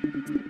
Thank you.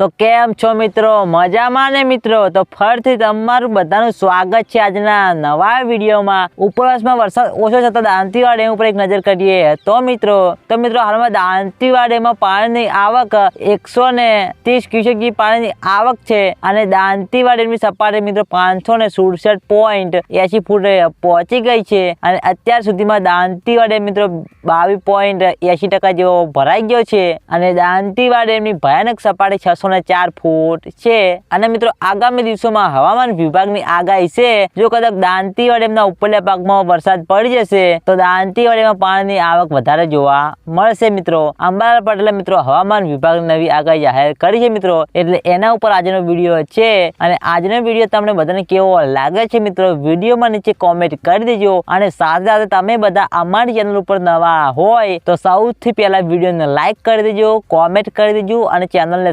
તો કેમ છો મિત્રો? મજામાં ને મિત્રો? તો ફરીથી તમારું બધાનું સ્વાગત છે આજના નવા વિડીયોમાં. ઉપરવાસમાં વરસાદ ઓછો થતા દાંતીવાડ ઉપર એક નજર કરીએ તો મિત્રો તો મિત્રો હાલમાં દાંતીવાડ ડેમમાં પાણીની આવક એકસો ને ત્રીસ ક્યુસેક પાણીની આવક છે અને દાંતીવાડ ડેમની સપાટી મિત્રો પાંચસો ને સુડસઠ પોઈન્ટ એસી ફૂટ પહોંચી ગઈ છે અને અત્યાર સુધીમાં દાંતીવાડ મિત્રો બાવીસ પોઈન્ટ એસી ટકા જેવો ભરાઈ ગયો છે અને દાંતીવાડ ડેમની ભયાનક સપાટી છસો ને ચાર ફૂટ છે. અને મિત્રો, આગામી દિવસોમાં હવામાન વિભાગની આગાહી છે. જો કદાચ દાંતીવાડ ઉપરલા ભાગમાં વરસાદ પડી જશે, તો દાંતીવાડીમાં પાણીની આવક વધારે જોવા મળશે મિત્રો. અંબાલાલ પટેલે મિત્રો હવામાન વિભાગની નવી આગાહી જાહેર કરી છે મિત્રો. એટલે એના ઉપર આજનો વીડિયો છે. અને આજનો વીડિયો તમને બધાને કેવો લાગે છે મિત્રો, વિડીયોમાં નીચે કોમેન્ટ કરી દેજો. અને સાથે સાથે તમે બધા અમારી ચેનલ ઉપર નવા હોય, તો સૌથી પહેલા વિડીયોને લાઈક કરી દેજો કોમેન્ટ કરી દેજો, અને ચેનલને